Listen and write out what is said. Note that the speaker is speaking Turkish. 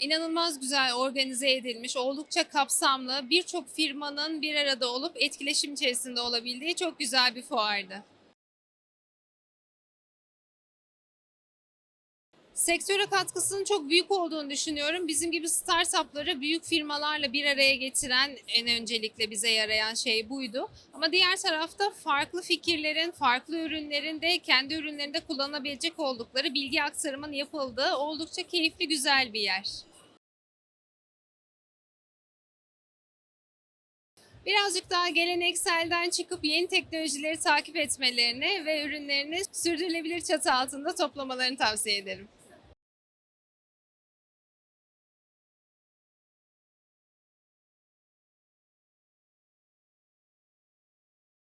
İnanılmaz güzel organize edilmiş, oldukça kapsamlı, birçok firmanın bir arada olup etkileşim içerisinde olabildiği çok güzel bir fuardı. Sektöre katkısının çok büyük olduğunu düşünüyorum. Bizim gibi startupları büyük firmalarla bir araya getiren en öncelikle bize yarayan şey buydu. Ama diğer tarafta farklı fikirlerin, farklı ürünlerin de kendi ürünlerinde kullanabilecek oldukları bilgi aktarımının yapıldığı oldukça keyifli güzel bir yer. Birazcık daha gelenekselden çıkıp yeni teknolojileri takip etmelerini ve ürünlerini sürdürülebilir çatı altında toplamalarını tavsiye ederim.